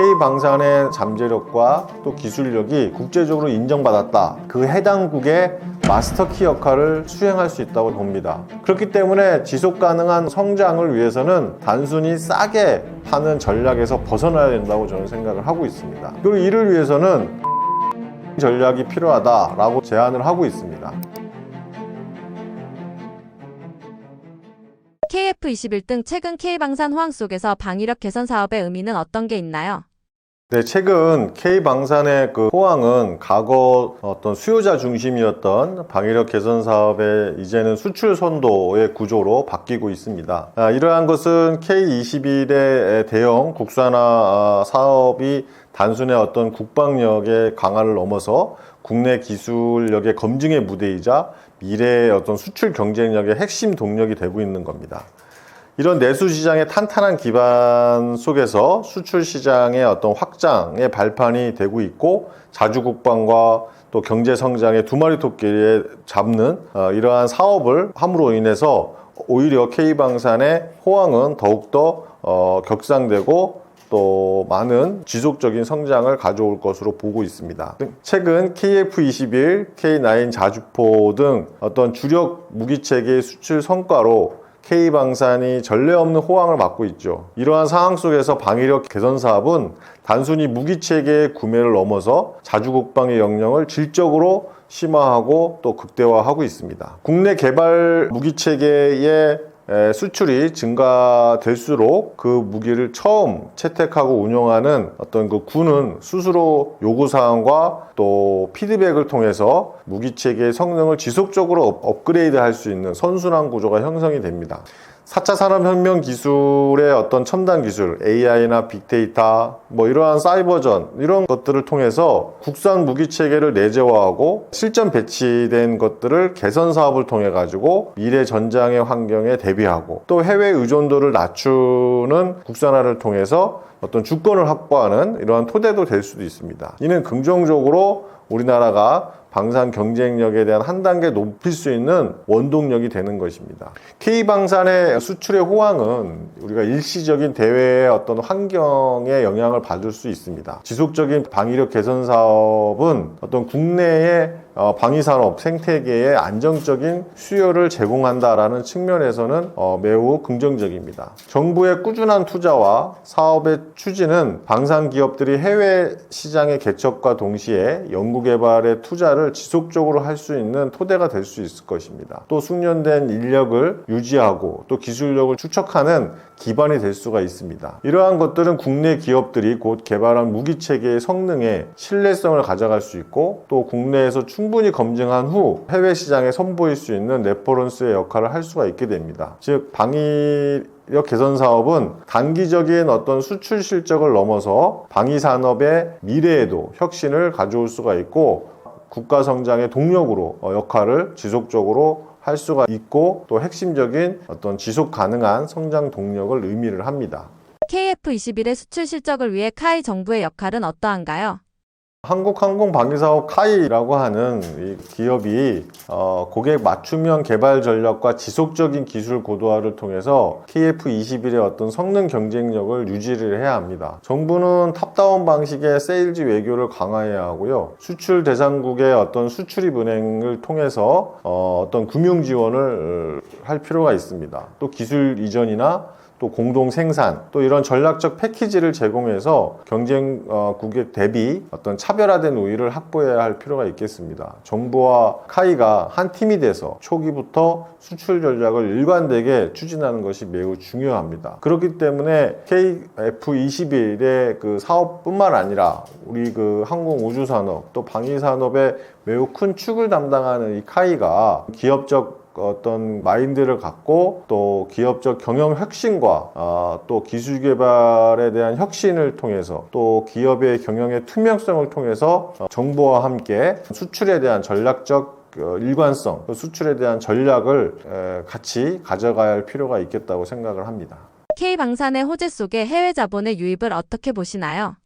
K방산의 잠재력과 또 기술력이 국제적으로 인정받았다. 그 해당국의 마스터키 역할을 수행할 수 있다고 봅니다. 그렇기 때문에 지속 가능한 성장을 위해서는 단순히 싸게 파는 전략에서 벗어나야 된다고 저는 생각을 하고 있습니다. 그리고 이를 위해서는 전략이 필요하다라고 제안을 하고 있습니다. KF21 등 최근 K방산 호황 속에서 방위력 개선 사업의 의미는 어떤 게 있나요? 네, 최근 K방산의 그 호황은 과거 어떤 수요자 중심이었던 방위력 개선 사업의 이제는 수출 선도의 구조로 바뀌고 있습니다. 아, 이러한 것은 K21의 대형 국산화 아, 사업이 단순히 어떤 국방력의 강화를 넘어서 국내 기술력의 검증의 무대이자 미래의 어떤 수출 경쟁력의 핵심 동력이 되고 있는 겁니다. 이런 내수 시장의 탄탄한 기반 속에서 수출 시장의 어떤 확장의 발판이 되고 있고 자주 국방과 또 경제 성장의 두 마리 토끼에 잡는 어, 이러한 사업을 함으로 인해서 오히려 K방산의 호황은 더욱더 어, 격상되고 또 많은 지속적인 성장을 가져올 것으로 보고 있습니다. 최근 KF-21, K9 자주포 등 어떤 주력 무기체계 수출 성과로 K방산이 전례 없는 호황을 맞고 있죠. 이러한 상황 속에서 방위력 개선 사업은 단순히 무기체계의 구매를 넘어서 자주국방의 영역을 질적으로 심화하고 또 극대화하고 있습니다. 국내 개발 무기체계의 에, 수출이 증가될수록 그 무기를 처음 채택하고 운용하는 어떤 그 군은 스스로 요구사항과 또 피드백을 통해서 무기 체계의 성능을 지속적으로 업- 업그레이드 할 수 있는 선순환 구조가 형성이 됩니다. 4차 산업혁명 기술의 어떤 첨단 기술, AI나 빅데이터, 뭐 이러한 사이버전, 이런 것들을 통해서 국산 무기 체계를 내재화하고 실전 배치된 것들을 개선 사업을 통해 가지고 미래 전장의 환경에 대비하고 또 해외 의존도를 낮추는 국산화를 통해서 어떤 주권을 확보하는 이러한 토대도 될 수도 있습니다. 이는 긍정적으로 우리나라가 방산 경쟁력에 대한 한 단계 높일 수 있는 원동력이 되는 것입니다. K방산의 수출의 호황은 우리가 일시적인 대외의 어떤 환경에 영향을 받을 수 있습니다. 지속적인 방위력 개선 사업은 어떤 국내의 어, 방위산업 생태계에 안정적인 수요를 제공한다라는 측면에서는 어, 매우 긍정적입니다. 정부의 꾸준한 투자와 사업의 추진은 방산 기업들이 해외 시장의 개척과 동시에 연구개발의 투자를 지속적으로 할 수 있는 토대가 될 수 있을 것입니다. 또 숙련된 인력을 유지하고 또 기술력을 추적하는 기반이 될 수가 있습니다. 이러한 것들은 국내 기업들이 곧 개발한 무기 체계의 성능에 신뢰성을 가져갈 수 있고 또 국내에서 충분히 검증한 후 해외 시장에 선보일 수 있는 레퍼런스의 역할을 할 수가 있게 됩니다. 즉 방위 력 개선 사업은 단기적인 어떤 수출 실적을 넘어서 방위 산업의 미래에도 혁신을 가져올 수가 있고 국가 성장의 동력으로 어, 역할을 지속적으로 할 수가 있고 또 핵심적인 어떤 지속 가능한 성장 동력을 의미를 합니다. KF21의 수출 실적을 위해 카이 정부의 역할은 어떠한가요? 한국항공방위사업 카이라고 하는 이 기업이 어, 고객 맞춤형 개발 전략과 지속적인 기술 고도화를 통해서 KF21의 어떤 성능 경쟁력을 유지를 해야 합니다. 정부는 탑다운 방식의 세일즈 외교를 강화해야 하고요. 수출 대상국의 어떤 수출입 은행을 통해서 어, 어떤 금융 지원을 어, 할 필요가 있습니다. 또 기술 이전이나 또 공동 생산, 또 이런 전략적 패키지를 제공해서 경쟁국에 대비 어떤 차별화된 우위를 확보해야 할 필요가 있겠습니다. 정부와 카이가 한 팀이 돼서 초기부터 수출 전략을 일관되게 추진하는 것이 매우 중요합니다. 그렇기 때문에 KF21의 그 사업뿐만 아니라 우리 그 항공 우주 산업 또 방위 산업의 매우 큰 축을 담당하는 이 카이가 기업적 어떤 마인드를 갖고 또 기업적 경영 혁신과 아, 또 기술 개발에 대한 혁신을 통해서 또 기업의 경영의 투명성을 통해서 어, 정부와 함께 수출에 대한 전략적 어, 일관성, 또 수출에 대한 전략을 에, 같이 가져가야 할 필요가 있겠다고 생각을 합니다. K방산의 호재 속에 해외 자본의 유입을 어떻게 보시나요?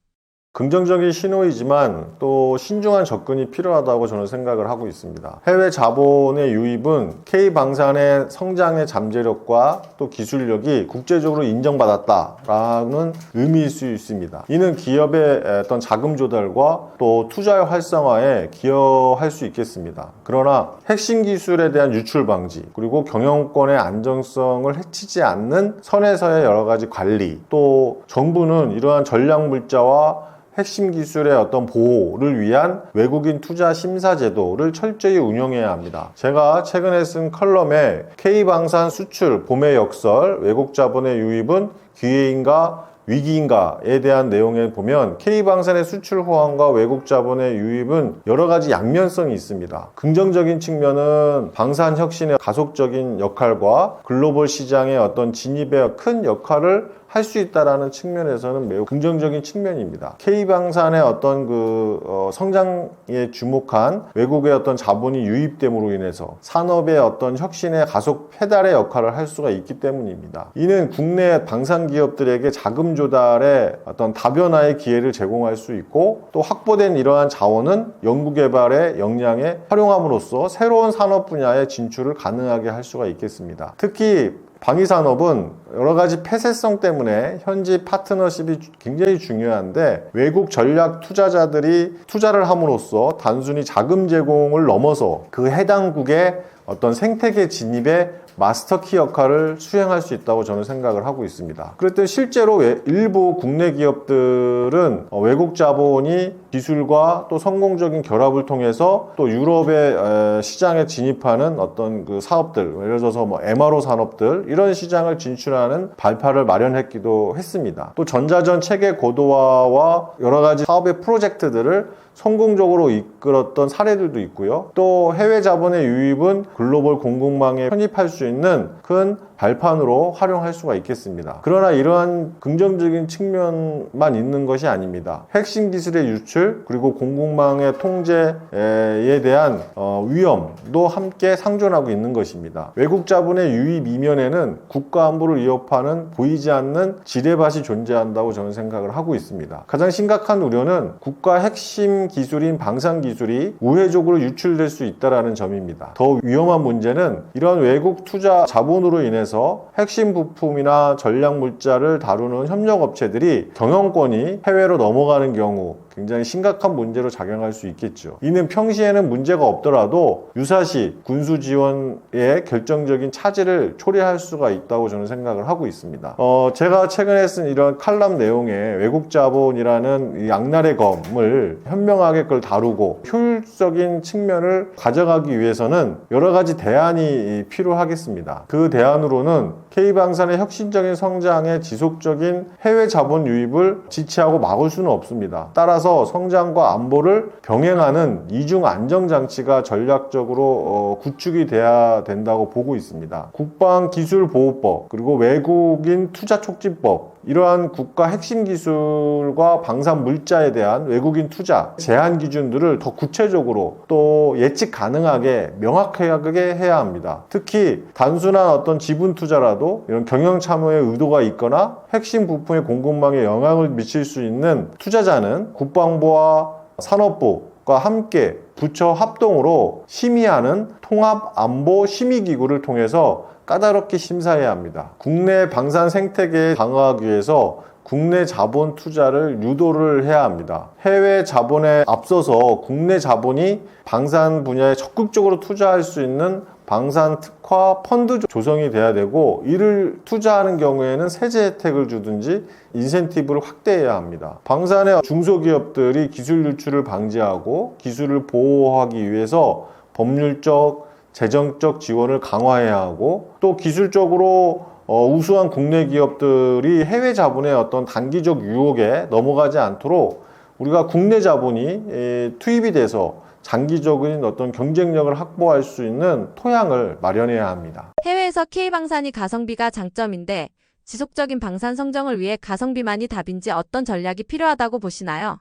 긍정적인 신호이지만 또 신중한 접근이 필요하다고 저는 생각을 하고 있습니다. 해외 자본의 유입은 K방산의 성장의 잠재력과 또 기술력이 국제적으로 인정받았다라는 의미일 수 있습니다. 이는 기업의 어떤 자금 조달과 또 투자의 활성화에 기여할 수 있겠습니다. 그러나 핵심 기술에 대한 유출 방지 그리고 경영권의 안정성을 해치지 않는 선에서의 여러 가지 관리 또 정부는 이러한 전략 물자와 핵심 기술의 어떤 보호를 위한 외국인 투자 심사 제도를 철저히 운영해야 합니다. 제가 최근에 쓴 컬럼에 K방산 수출 봄의 역설 외국 자본의 유입은 기회인가 위기인가에 대한 내용에 보면 K방산의 수출 호황과 외국 자본의 유입은 여러 가지 양면성이 있습니다. 긍정적인 측면은 방산 혁신의 가속적인 역할과 글로벌 시장의 어떤 진입에 큰 역할을 할 수 있다라는 측면에서는 매우 긍정적인 측면입니다. K방산의 어떤 그 어, 성장에 주목한 외국의 어떤 자본이 유입됨으로 인해서 산업의 어떤 혁신의 가속 페달의 역할을 할 수가 있기 때문입니다. 이는 국내 방산 기업들에게 자금 조달의 어떤 다변화의 기회를 제공할 수 있고 또 확보된 이러한 자원은 연구개발의 역량에 활용함으로써 새로운 산업 분야의 진출을 가능하게 할 수가 있겠습니다. 특히 방위산업은 여러 가지 폐쇄성 때문에 현지 파트너십이 굉장히 중요한데 외국 전략 투자자들이 투자를 함으로써 단순히 자금 제공을 넘어서 그 해당국의 어떤 생태계 진입에 마스터키 역할을 수행할 수 있다고 저는 생각을 하고 있습니다. 그랬더니 실제로 외- 일부 국내 기업들은 어, 외국 자본이 기술과 또 성공적인 결합을 통해서 또 유럽의 에, 시장에 진입하는 어떤 그 사업들, 예를 들어서 뭐 MRO 산업들 이런 시장을 진출하는 발판을 마련했기도 했습니다. 또 전자전 체계 고도화와 여러 가지 사업의 프로젝트들을 성공적으로 이끌었던 사례들도 있고요. 또 해외 자본의 유입은 글로벌 공급망에 편입할 수 있는 큰 발판으로 활용할 수가 있겠습니다. 그러나 이러한 긍정적인 측면만 있는 것이 아닙니다. 핵심 기술의 유출 그리고 공급망의 통제에 대한 어, 위험도 함께 상존하고 있는 것입니다. 외국 자본의 유입 이면에는 국가 안보를 위협하는 보이지 않는 지뢰밭이 존재한다고 저는 생각을 하고 있습니다. 가장 심각한 우려는 국가 핵심 기술인 방산 기술이 우회적으로 유출될 수 있다는 점입니다. 더 위험한 문제는 이런 외국 투자 자본으로 인해 서 핵심 부품이나 전략 물자를 다루는 협력 업체들이 경영권이 해외로 넘어가는 경우 굉장히 심각한 문제로 작용할 수 있겠죠. 이는 평시에는 문제가 없더라도 유사시 군수 지원의 결정적인 차질을 초래할 수가 있다고 저는 생각을 하고 있습니다. 어, 제가 최근에 쓴 이런 칼럼 내용에 외국 자본이라는 이 양날의 검을 현명하게 그걸 다루고 효율적인 측면을 가져가기 위해서는 여러 가지 대안이 필요하겠습니다. 그 대안으로는 K방산의 혁신적인 성장에 지속적인 해외 자본 유입을 지체하고 막을 수는 없습니다. 따라서 성장과 안보를 병행하는 이중 안정 장치가 전략적으로 어, 구축이 돼야 된다고 보고 있습니다. 국방기술보호법 그리고 외국인 투자 촉진법 이러한 국가 핵심 기술과 방산 물자에 대한 외국인 투자 제한 기준들을 더 구체적으로 또 예측 가능하게 명확하게 해야 합니다. 특히 단순한 어떤 지분 투자라도 이런 경영 참여의 의도가 있거나 핵심 부품의 공급망에 영향을 미칠 수 있는 투자자는 국방부와 산업부가 함께 부처 합동으로 심의하는 통합 안보 심의 기구를 통해서 까다롭게 심사해야 합니다. 국내 방산 생태계를 강화하기 위해서 국내 자본 투자를 유도를 해야 합니다. 해외 자본에 앞서서 국내 자본이 방산 분야에 적극적으로 투자할 수 있는 방산 특화 펀드 조성이 돼야 되고 이를 투자하는 경우에는 세제 혜택을 주든지 인센티브를 확대해야 합니다. 방산의 중소기업들이 기술 유출을 방지하고 기술을 보호하기 위해서 법률적 재정적 지원을 강화해야 하고 또 기술적으로 어, 우수한 국내 기업들이 해외 자본의 어떤 단기적 유혹에 넘어가지 않도록 우리가 국내 자본이 에, 투입이 돼서 장기적인 어떤 경쟁력을 확보할 수 있는 토양을 마련해야 합니다. 해외에서 K방산이 가성비가 장점인데 지속적인 방산 성장을 위해 가성비만이 답인지 어떤 전략이 필요하다고 보시나요?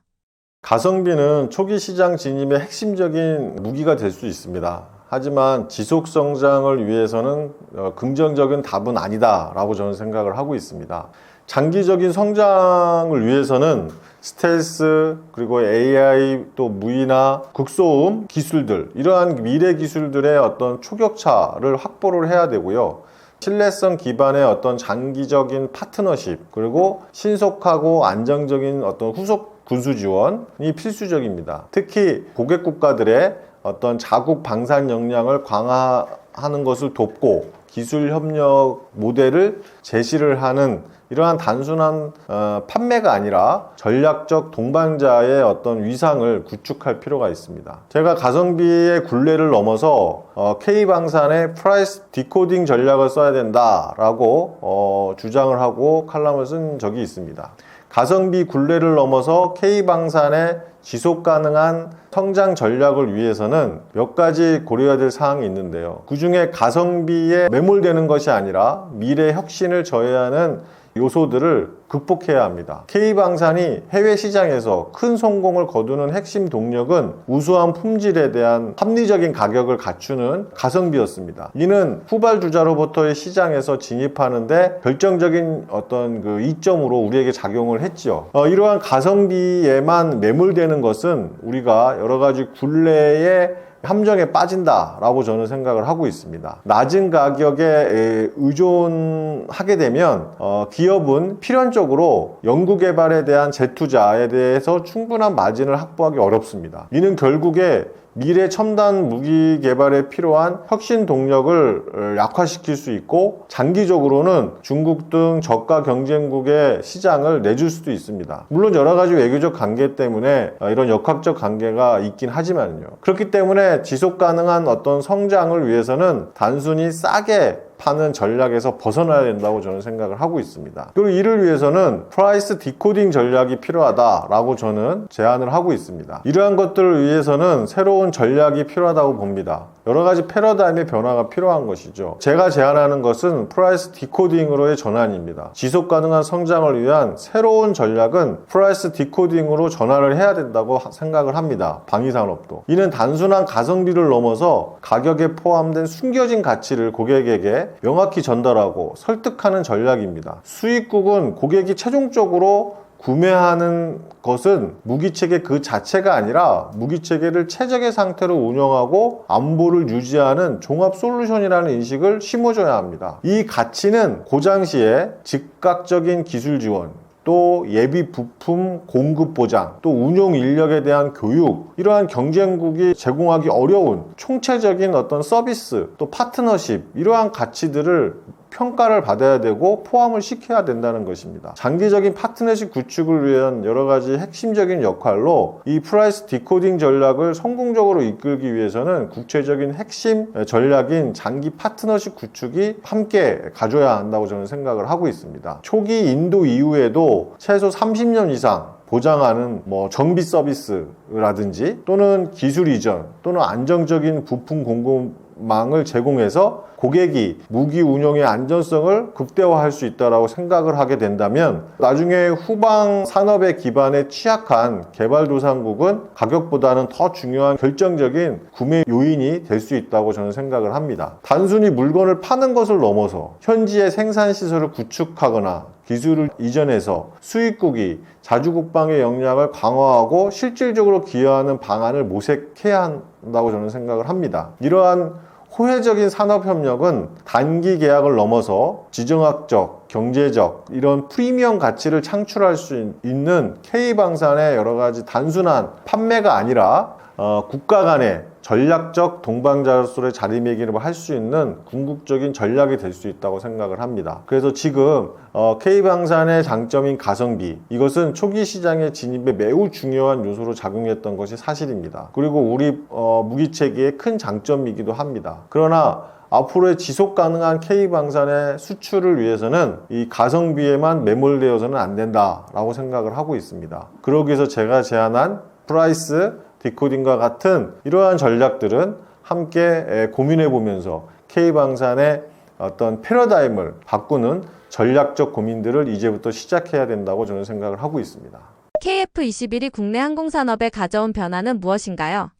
가성비는 초기 시장 진입의 핵심적인 무기가 될 수 있습니다. 하지만 지속 성장을 위해서는 어, 긍정적인 답은 아니다라고 저는 생각을 하고 있습니다. 장기적인 성장을 위해서는 스텔스 그리고 AI 또 무인화 극소음 기술들 이러한 미래 기술들의 어떤 초격차를 확보를 해야 되고요. 신뢰성 기반의 어떤 장기적인 파트너십 그리고 신속하고 안정적인 어떤 후속 군수 지원이 필수적입니다. 특히 고객 국가들의 어떤 자국 방산 역량을 강화하는 것을 돕고 기술 협력 모델을 제시를 하는 이러한 단순한 어, 판매가 아니라 전략적 동반자의 어떤 위상을 구축할 필요가 있습니다. 제가 가성비의 굴레를 넘어서 어, K방산의 프라이스 디코딩 전략을 써야 된다라고 어, 주장을 하고 칼럼을 쓴 적이 있습니다. 가성비 굴레를 넘어서 K방산의 지속 가능한 성장 전략을 위해서는 몇 가지 고려해야 될 사항이 있는데요. 그 중에 가성비에 매몰되는 것이 아니라 미래 혁신을 저해하는 요소들을 극복해야 합니다. K방산이 해외 시장에서 큰 성공을 거두는 핵심 동력은 우수한 품질에 대한 합리적인 가격을 갖추는 가성비였습니다. 이는 후발 주자로부터의 시장에서 진입하는데 결정적인 어떤 그 이점으로 우리에게 작용을 했지요. 어, 이러한 가성비에만 매몰되는 것은 우리가 여러 가지 굴레에 함정에 빠진다라고 저는 생각을 하고 있습니다. 낮은 가격에 에, 의존하게 되면 어, 기업은 필연적으로 연구개발에 대한 재투자에 대해서 충분한 마진을 확보하기 어렵습니다. 이는 결국에 미래 첨단 무기 개발에 필요한 혁신 동력을 어, 약화시킬 수 있고 장기적으로는 중국 등 저가 경쟁국의 시장을 내줄 수도 있습니다. 물론 여러 가지 외교적 관계 때문에 어, 이런 역학적 관계가 있긴 하지만요. 그렇기 때문에 지속 가능한 어떤 성장을 위해서는 단순히 싸게 파는 전략에서 벗어나야 된다고 저는 생각을 하고 있습니다. 그리고 이를 위해서는 프라이스 디코딩 전략이 필요하다라고 저는 제안을 하고 있습니다. 이러한 것들을 위해서는 새로운 전략이 필요하다고 봅니다. 여러 가지 패러다임의 변화가 필요한 것이죠. 제가 제안하는 것은 프라이스 디코딩으로의 전환입니다. 지속 가능한 성장을 위한 새로운 전략은 프라이스 디코딩으로 전환을 해야 된다고 하- 생각을 합니다. 방위산업도. 이는 단순한 가성비를 넘어서 가격에 포함된 숨겨진 가치를 고객에게 명확히 전달하고 설득하는 전략입니다. 수익국은 고객이 최종적으로 구매하는 것은 무기체계 그 자체가 아니라 무기체계를 최적의 상태로 운영하고 안보를 유지하는 종합 솔루션이라는 인식을 심어줘야 합니다. 이 가치는 고장 시에 즉각적인 기술 지원, 또 예비 부품 공급 보장, 또 운용 인력에 대한 교육, 이러한 경쟁국이 제공하기 어려운 총체적인 어떤 서비스, 또 파트너십, 이러한 가치들을 평가를 받아야 되고 포함을 시켜야 된다는 것입니다. 장기적인 파트너십 구축을 위한 여러 가지 핵심적인 역할로 이 프라이스 디코딩 전략을 성공적으로 이끌기 위해서는 국제적인 핵심 전략인 장기 파트너십 구축이 함께 가져야 한다고 저는 생각을 하고 있습니다. 초기 인도 이후에도 최소 30년 이상 보장하는 뭐 정비 서비스라든지 또는 기술 이전 또는 안정적인 부품 공급망을 제공해서 고객이 무기 운영의 안전성을 극대화할 수 있다고 생각을 하게 된다면 나중에 후방 산업의 기반에 취약한 개발도상국은 가격보다는 더 중요한 결정적인 구매 요인이 될 수 있다고 저는 생각을 합니다. 단순히 물건을 파는 것을 넘어서 현지의 생산 시설을 구축하거나 기술을 이전해서 수입국이 자주국방의 역량을 강화하고 실질적으로 기여하는 방안을 모색해야 한다고 저는 생각을 합니다. 이러한 호혜적인 산업협력은 단기 계약을 넘어서 지정학적, 경제적 이런 프리미엄 가치를 창출할 수 있는 K방산의 여러 가지 단순한 판매가 아니라 어, 국가 간의 전략적 동방자로서의 자리매김을 할 수 있는 궁극적인 전략이 될 수 있다고 생각을 합니다. 그래서 지금 어, K방산의 장점인 가성비 이것은 초기 시장의 진입에 매우 중요한 요소로 작용했던 것이 사실입니다. 그리고 우리 어, 무기체계의 큰 장점이기도 합니다. 그러나 앞으로의 지속 가능한 K방산의 수출을 위해서는 이 가성비에만 매몰되어서는 안 된다라고 생각을 하고 있습니다. 그러기 위해서 제가 제안한 프라이스 디코딩과 같은 이러한 전략들은 함께 고민해 보면서 K방산의 어떤 패러다임을 바꾸는 전략적 고민들을 이제부터 시작해야 된다고 저는 생각을 하고 있습니다. KF21이 국내 항공산업에 가져온 변화는 무엇인가요?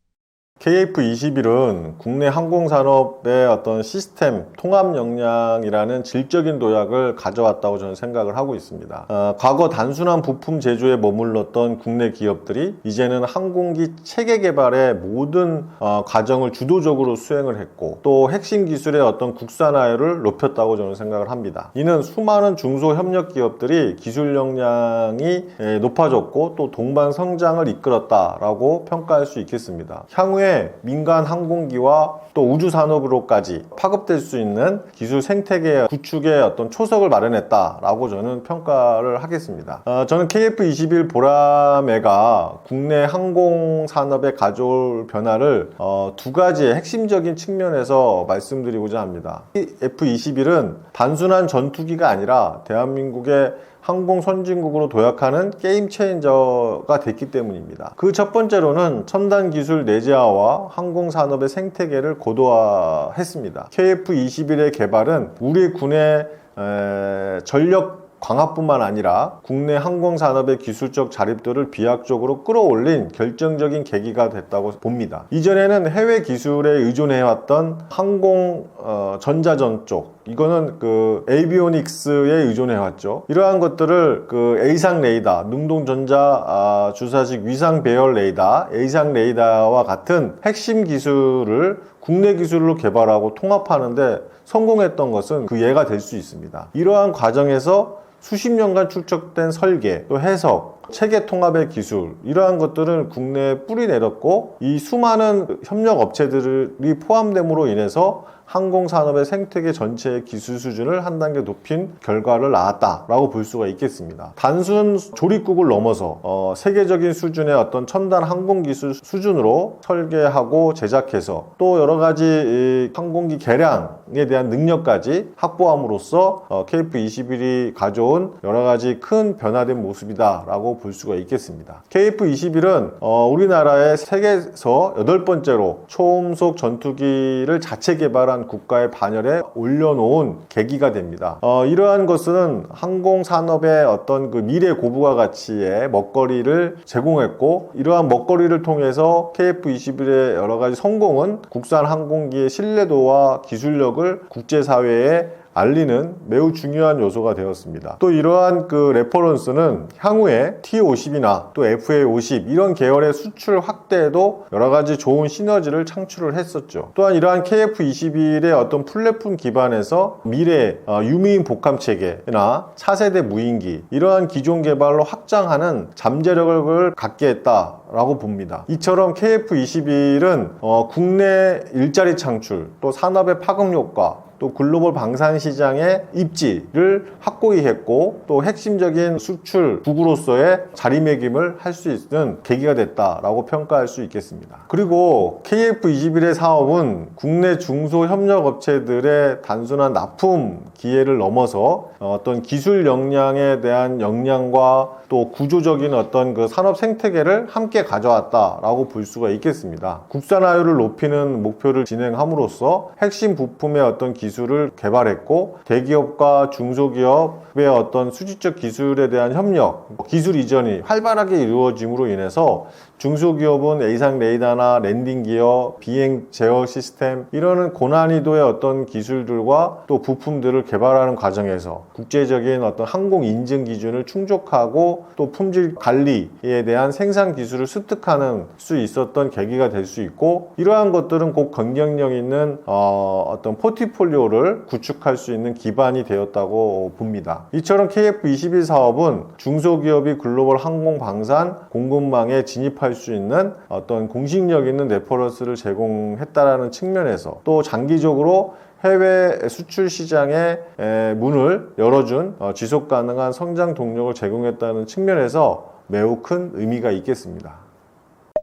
KF21은 국내 항공산업의 어떤 시스템 통합 역량이라는 질적인 도약을 가져왔다고 저는 생각을 하고 있습니다. 어, 과거 단순한 부품 제조에 머물렀던 국내 기업들이 이제는 항공기 체계 개발의 모든 어, 과정을 주도적으로 수행을 했고 또 핵심 기술의 어떤 국산화율을 높였다고 저는 생각을 합니다. 이는 수많은 중소 협력 기업들이 기술 역량이 에, 높아졌고 또 동반 성장을 이끌었다라고 평가할 수 있겠습니다. 향후에 민간 항공기와 또 우주 산업으로까지 파급될 수 있는 기술 생태계 구축의 어떤 초석을 마련했다라고 저는 평가를 하겠습니다. 어, 저는 KF21 보라매가 국내 항공 산업에 가져올 변화를 어, 두 가지의 핵심적인 측면에서 말씀드리고자 합니다. F21은 단순한 전투기가 아니라 대한민국의 항공 선진국으로 도약하는 게임 체인저가 됐기 때문입니다. 그 첫 번째로는 첨단 기술 내재화와 항공 산업의 생태계를 고도화했습니다. KF21의 개발은 우리 군의 에, 전력 광합뿐만 아니라 국내 항공 산업의 기술적 자립도를 비약적으로 끌어올린 결정적인 계기가 됐다고 봅니다. 이전에는 해외 기술에 의존해왔던 항공 어, 전자전 쪽 이거는 그 에이비오닉스에 의존해 왔죠. 이러한 것들을 그 A상 레이더, 능동전자 아, 주사식 위상 배열 레이더, A상 레이더와 같은 핵심 기술을 국내 기술로 개발하고 통합하는데 성공했던 것은 그 예가 될 수 있습니다. 이러한 과정에서 수십 년간 축적된 설계, 또 해석, 체계 통합의 기술 이러한 것들은 국내에 뿌리 내렸고 이 수많은 협력 업체들이 포함됨으로 인해서 항공 산업의 생태계 전체의 기술 수준을 한 단계 높인 결과를 낳았다라고 볼 수가 있겠습니다. 단순 조립국을 넘어서 어, 세계적인 수준의 어떤 첨단 항공 기술 수준으로 설계하고 제작해서 또 여러 가지 이 항공기 개량에 대한 능력까지 확보함으로써 어, KF21이 가져온 여러 가지 큰 변화된 모습이다라고 볼 수가 있겠습니다. KF21은 어, 우리나라의 세계에서 여덟 번째로 초음속 전투기를 자체 개발한 국가의 반열에 올려놓은 계기가 됩니다. 어, 이러한 것은 항공 산업의 어떤 그 미래 고부가 가치의 먹거리를 제공했고 이러한 먹거리를 통해서 KF21의 여러 가지 성공은 국산 항공기의 신뢰도와 기술력을 국제사회에 알리는 매우 중요한 요소가 되었습니다. 또 이러한 그 레퍼런스는 향후에 T50이나 또 FA50 이런 계열의 수출 확대에도 여러 가지 좋은 시너지를 창출을 했었죠. 또한 이러한 KF21의 어떤 플랫폼 기반에서 미래 어, 유미인 복합 체계나 차세대 무인기 이러한 기존 개발로 확장하는 잠재력을 갖게 했다. 라고 봅니다. 이처럼 KF21은 어, 국내 일자리 창출, 또 산업의 파급 효과, 또 글로벌 방산 시장의 입지를 확고히 했고 또 핵심적인 수출 국으로서의 자리매김을 할 수 있는 계기가 됐다라고 평가할 수 있겠습니다. 그리고 KF21의 사업은 국내 중소 협력 업체들의 단순한 납품 기회를 넘어서 어떤 기술 역량에 대한 역량과 또 구조적인 어떤 그 산업 생태계를 함께 가져왔다라고 볼 수가 있겠습니다. 국산화율을 높이는 목표를 진행함으로써 핵심 부품의 어떤 기술을 개발했고 대기업과 중소기업의 어떤 수직적 기술에 대한 협력, 기술 이전이 활발하게 이루어짐으로 인해서 중소기업은 A상 레이더나 랜딩 기어, 비행 제어 시스템 이러는 고난이도의 어떤 기술들과 또 부품들을 개발하는 과정에서 국제적인 어떤 항공 인증 기준을 충족하고 또 품질 관리에 대한 생산 기술을 습득하는 수 있었던 계기가 될 수 있고 이러한 것들은 곧 경쟁력 있는 어, 어떤 포트폴리오를 구축할 수 있는 기반이 되었다고 봅니다. 이처럼 KF21 사업은 중소기업이 글로벌 항공 방산 공급망에 진입할 수 있는 어떤 공식력 있는 레퍼런스를 제공했다라는 측면에서 또 장기적으로 해외 수출 시장의 에, 문을 열어준 어, 지속 가능한 성장 동력을 제공했다는 측면에서 매우 큰 의미가 있겠습니다.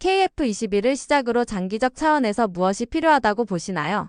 KF21을 시작으로 장기적 차원에서 무엇이 필요하다고 보시나요?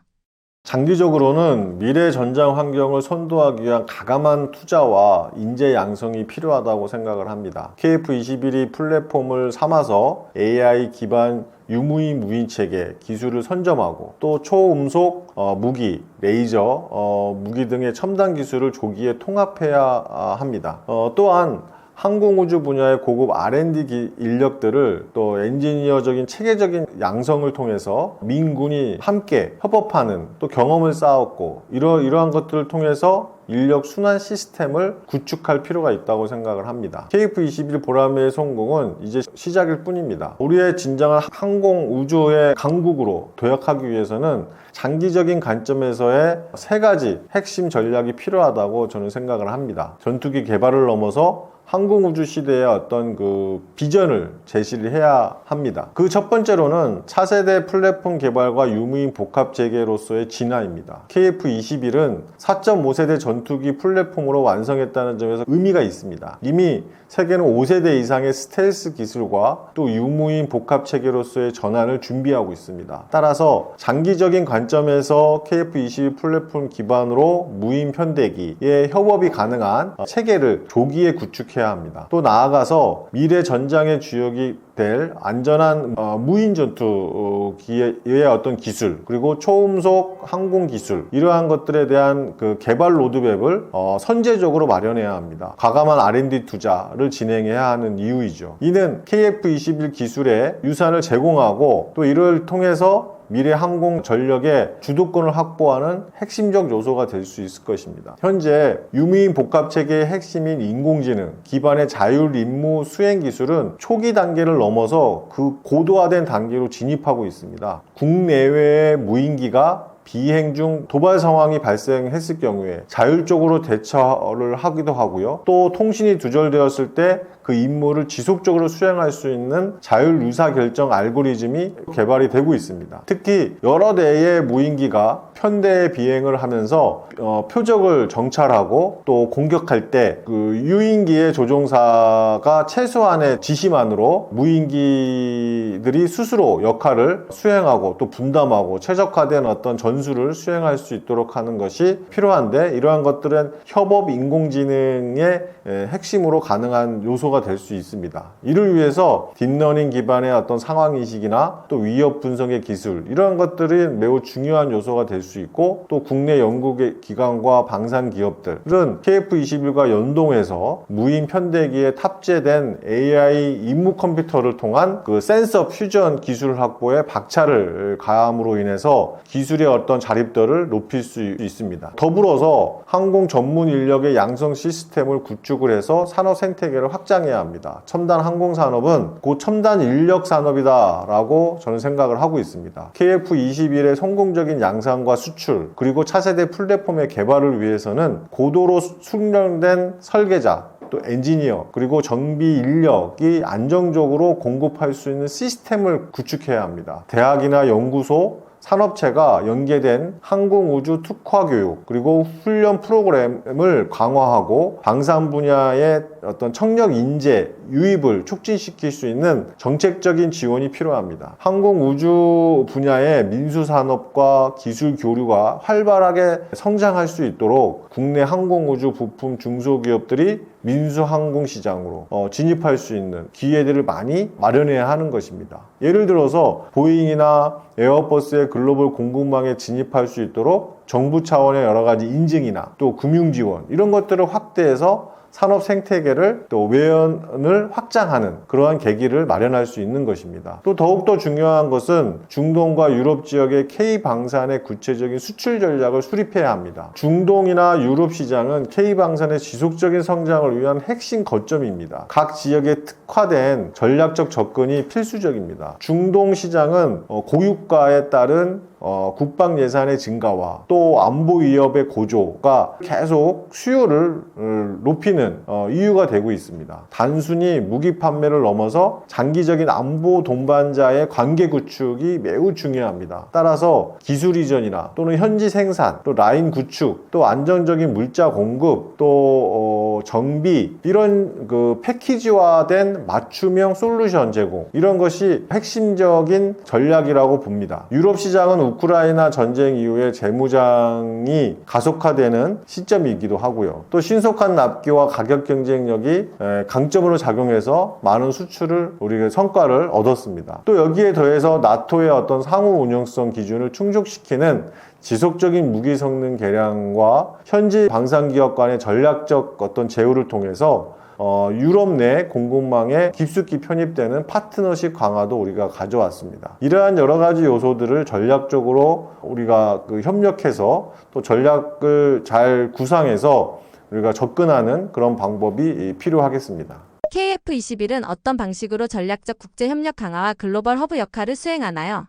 장기적으로는 미래 전장 환경을 선도하기 위한 가감한 투자와 인재 양성이 필요하다고 생각을 합니다. KF21이 플랫폼을 삼아서 AI 기반 유무인 무인 체계 기술을 선점하고 또 초음속 어, 무기, 레이저 어, 무기 등의 첨단 기술을 조기에 통합해야 아, 합니다. 어, 또한 항공우주 분야의 고급 R&D 기- 인력들을 또 엔지니어적인 체계적인 양성을 통해서 민군이 함께 협업하는 또 경험을 쌓았고 이러, 이러한 것들을 통해서 인력 순환 시스템을 구축할 필요가 있다고 생각을 합니다. KF-21 보라매의 성공은 이제 시작일 뿐입니다. 우리의 진정한 항공 우주의 강국으로 도약하기 위해서는 장기적인 관점에서의 세 가지 핵심 전략이 필요하다고 저는 생각을 합니다. 전투기 개발을 넘어서 항공우주 시대의 어떤 그 비전을 제시를 해야 합니다. 그 첫 번째로는 차세대 플랫폼 개발과 유무인 복합 재개로서의 진화입니다. KF-21은 4.5세대 전투기 플랫폼으로 완성했다는 점에서 의미가 있습니다. 이미 세계는 5세대 이상의 스텔스 기술과 또 유무인 복합 체계로서의 전환을 준비하고 있습니다. 따라서 장기적인 관점에서 KF-22 플랫폼 기반으로 무인 편대기의 협업이 가능한 체계를 조기에 구축해 야 합니다. 또 나아가서 미래 전장의 주역이 될 안전한 어, 무인 전투기의 어떤 기술 그리고 초음속 항공 기술 이러한 것들에 대한 그 개발 로드맵을 어, 선제적으로 마련해야 합니다. 과감한 R&D 투자를 진행해야 하는 이유이죠. 이는 KF-21 기술의 유산을 제공하고 또 이를 통해서 미래 항공 전력의 주도권을 확보하는 핵심적 요소가 될 수 있을 것입니다. 현재 유미인 복합 체계의 핵심인 인공지능 기반의 자율 임무 수행 기술은 초기 단계를 넘어서 그 고도화된 단계로 진입하고 있습니다. 국내외의 무인기가 비행 중 도발 상황이 발생했을 경우에 자율적으로 대처를 하기도 하고요. 또 통신이 두절되었을 때 그 임무를 지속적으로 수행할 수 있는 자율 의사 결정 알고리즘이 개발이 되고 있습니다. 특히 여러 대의 무인기가 편대 비행을 하면서 어, 표적을 정찰하고 또 공격할 때 그 유인기의 조종사가 최소한의 지시만으로 무인기들이 스스로 역할을 수행하고 또 분담하고 최적화된 어떤 전술 을 수행할 수 있도록 하는 것이 필요한데 이러한 것들은 협업 인공지능의 에, 핵심으로 가능한 요소가 될 수 있습니다. 이를 위해서 딥러닝 기반의 어떤 상황 인식이나 또 위협 분석의 기술 이러한 것들이 매우 중요한 요소가 될 수 있고 또 국내 연구기관과 방산 기업들은 KF-21과 연동해서 무인 편대기에 탑재된 AI 임무 컴퓨터를 통한 그 센서 퓨전 기술 확보에 박차를 가함으로 인해서 기술의 어떤 자립도를 높일 수 있습니다. 더불어서 항공 전문 인력의 양성 시스템을 구축을 해서 산업 생태계를 확장해야 합니다. 첨단 항공 산업은 곧 첨단 인력 산업이다라고 저는 생각을 하고 있습니다. KF-21의 성공적인 양산과 수출 그리고 차세대 플랫폼의 개발을 위해서는 고도로 숙련된 설계자 또 엔지니어 그리고 정비 인력이 안정적으로 공급할 수 있는 시스템을 구축해야 합니다. 대학이나 연구소 산업체가 연계된 항공우주 특화 교육 그리고 훈련 프로그램을 강화하고 방산 분야의 어떤 청력 인재 유입을 촉진시킬 수 있는 정책적인 지원이 필요합니다. 항공 우주 분야의 민수 산업과 기술 교류가 활발하게 성장할 수 있도록 국내 항공 우주 부품 중소기업들이 민수 항공 시장으로 어, 진입할 수 있는 기회들을 많이 마련해야 하는 것입니다. 예를 들어서 보잉이나 에어버스의 글로벌 공급망에 진입할 수 있도록 정부 차원의 여러 가지 인증이나 또 금융 지원 이런 것들을 확대해서 산업 생태계를 또 외연을 확장하는 그러한 계기를 마련할 수 있는 것입니다. 또 더욱더 중요한 것은 중동과 유럽 지역의 K 방산의 구체적인 수출 전략을 수립해야 합니다. 중동이나 유럽 시장은 K 방산의 지속적인 성장을 위한 핵심 거점입니다. 각 지역에 특화된 전략적 접근이 필수적입니다. 중동 시장은 어, 고유가에 따른 어, 국방 예산의 증가와 또 안보 위협의 고조가 계속 수요를 어, 높이는 어, 이유가 되고 있습니다. 단순히 무기 판매를 넘어서 장기적인 안보 동반자의 관계 구축이 매우 중요합니다. 따라서 기술 이전이나 또는 현지 생산, 또 라인 구축, 또 안정적인 물자 공급, 또 어, 정비 이런 그 패키지화된 맞춤형 솔루션 제공 이런 것이 핵심적인 전략이라고 봅니다. 유럽 시장은 우크라이나 전쟁 이후에 재무장이 가속화되는 시점이기도 하고요. 또 신속한 납기와 가격 경쟁력이 에, 강점으로 작용해서 많은 수출을 우리가 성과를 얻었습니다. 또 여기에 더해서 나토의 어떤 상호 운영성 기준을 충족시키는 지속적인 무기 성능 개량과 현지 방산 기업 간의 전략적 어떤 제휴를 통해서 어, 유럽 내 공급망에 깊숙이 편입되는 파트너십 강화도 우리가 가져왔습니다. 이러한 여러 가지 요소들을 전략적으로 우리가 그 협력해서 또 전략을 잘 구상해서 우리가 접근하는 그런 방법이 필요하겠습니다. KF21은 어떤 방식으로 전략적 국제 협력 강화와 글로벌 허브 역할을 수행하나요?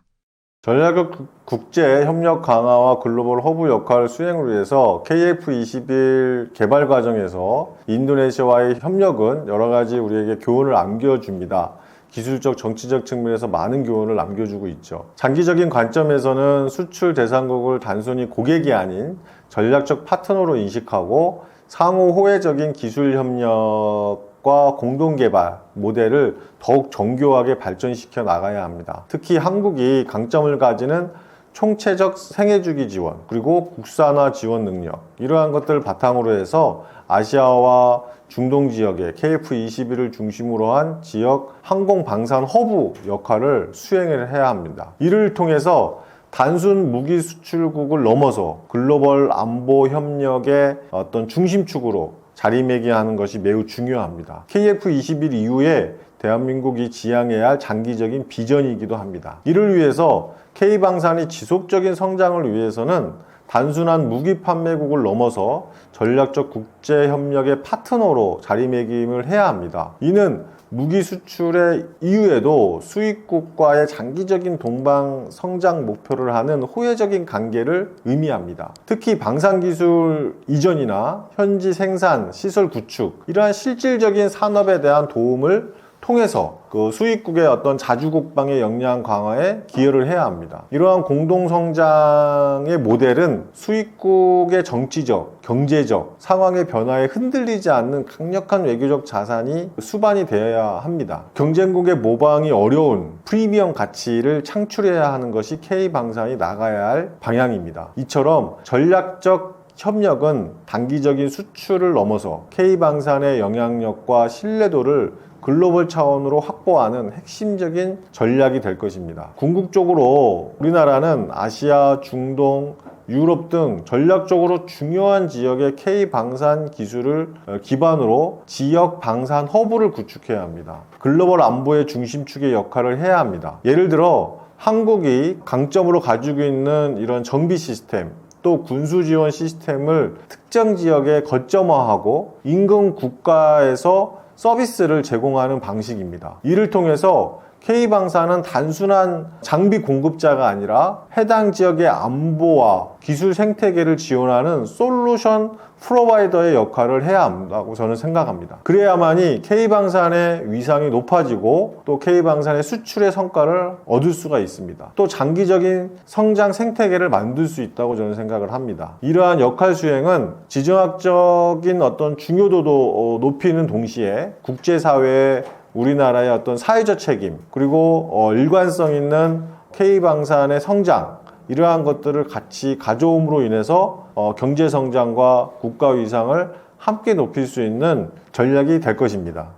전략적 국- 국제 협력 강화와 글로벌 허브 역할 수행을 위해서 KF21 개발 과정에서 인도네시아와의 협력은 여러 가지 우리에게 교훈을 안겨줍니다. 기술적, 정치적 측면에서 많은 교훈을 남겨주고 있죠. 장기적인 관점에서는 수출 대상국을 단순히 고객이 아닌 전략적 파트너로 인식하고 상호 호혜적인 기술 협력 과 공동 개발 모델을 더욱 정교하게 발전시켜 나가야 합니다. 특히 한국이 강점을 가지는 총체적 생애주기 지원 그리고 국산화 지원 능력 이러한 것들을 바탕으로 해서 아시아와 중동 지역의 KF21을 중심으로 한 지역 항공 방산 허브 역할을 수행을 해야 합니다. 이를 통해서 단순 무기 수출국을 넘어서 글로벌 안보 협력의 어떤 중심축으로 자리매김하는 것이 매우 중요합니다. KF21 이후에 대한민국이 지향해야 할 장기적인 비전이기도 합니다. 이를 위해서 K방산이 지속적인 성장을 위해서는 단순한 무기 판매국을 넘어서 전략적 국제 협력의 파트너로 자리매김을 해야 합니다. 이는 무기 수출의 이후에도 수입국과의 장기적인 동방 성장 목표를 하는 호혜적인 관계를 의미합니다. 특히 방산 기술 이전이나 현지 생산, 시설 구축, 이러한 실질적인 산업에 대한 도움을 통해서 그 수입국의 어떤 자주국방의 역량 강화에 기여를 해야 합니다. 이러한 공동 성장의 모델은 수입국의 정치적, 경제적 상황의 변화에 흔들리지 않는 강력한 외교적 자산이 수반이 되어야 합니다. 경쟁국의 모방이 어려운 프리미엄 가치를 창출해야 하는 것이 K방산이 나가야 할 방향입니다. 이처럼 전략적 협력은 단기적인 수출을 넘어서 K방산의 영향력과 신뢰도를 글로벌 차원으로 확보하는 핵심적인 전략이 될 것입니다. 궁극적으로 우리나라는 아시아, 중동, 유럽 등 전략적으로 중요한 지역의 K 방산 기술을 어, 기반으로 지역 방산 허브를 구축해야 합니다. 글로벌 안보의 중심축의 역할을 해야 합니다. 예를 들어 한국이 강점으로 가지고 있는 이런 정비 시스템, 또 군수 지원 시스템을 특정 지역에 거점화하고 인근 국가에서 서비스를 제공하는 방식입니다. 이를 통해서 K방사는 단순한 장비 공급자가 아니라 해당 지역의 안보와 기술 생태계를 지원하는 솔루션 프로바이더의 역할을 해야 한다고 저는 생각합니다. 그래야만이 K방산의 위상이 높아지고 또 K방산의 수출의 성과를 얻을 수가 있습니다. 또 장기적인 성장 생태계를 만들 수 있다고 저는 생각을 합니다. 이러한 역할 수행은 지정학적인 어떤 중요도도 어, 높이는 동시에 국제사회의 우리나라의 어떤 사회적 책임 그리고 어, 일관성 있는 K방산의 성장 이러한 것들을 같이 가져옴으로 인해서 어, 경제 성장과 국가 위상을 함께 높일 수 있는 전략이 될 것입니다.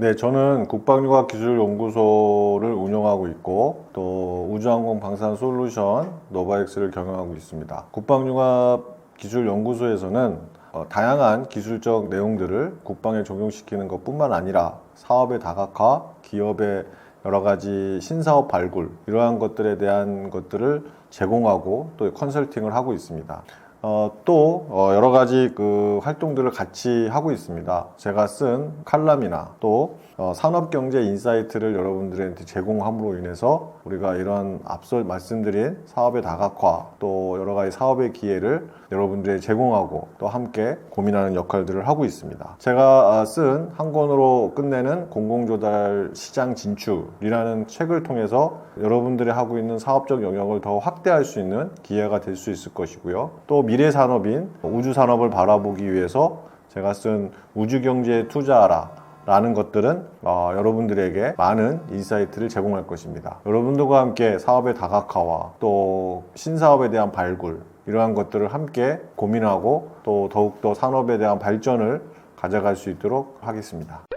네, 저는 국방유학기술연구소를 운영하고 있고 또 우주항공 방산 솔루션 노바엑스를 경영하고 있습니다. 국방융합기술연구소에서는 어, 다양한 기술적 내용들을 국방에 적용시키는 것뿐만 아니라 사업의 다각화, 기업의 여러 가지 신사업 발굴 이러한 것들에 대한 것들을 제공하고 또 컨설팅을 하고 있습니다. 어, 또 어, 여러 가지 그 활동들을 같이 하고 있습니다. 제가 쓴 칼럼이나 또 어, 산업경제 인사이트를 여러분들한테 제공함으로 인해서 우리가 이런 앞서 말씀드린 사업의 다각화 또 여러 가지 사업의 기회를 여러분들에 제공하고 또 함께 고민하는 역할들을 하고 있습니다. 제가 아, 쓴한 권으로 끝내는 공공조달 시장 진출이라는 책을 통해서 여러분들이 하고 있는 사업적 영역을 더 확대할 수 있는 기회가 될 수 있을 것이고요. 또 미래 산업인 우주 산업을 바라보기 위해서 제가 쓴 우주 경제에 투자하라. 라는 것들은 어, 여러분들에게 많은 인사이트를 제공할 것입니다. 여러분들과 함께 사업의 다각화와 또 신사업에 대한 발굴 이러한 것들을 함께 고민하고 또 더욱더 산업에 대한 발전을 가져갈 수 있도록 하겠습니다.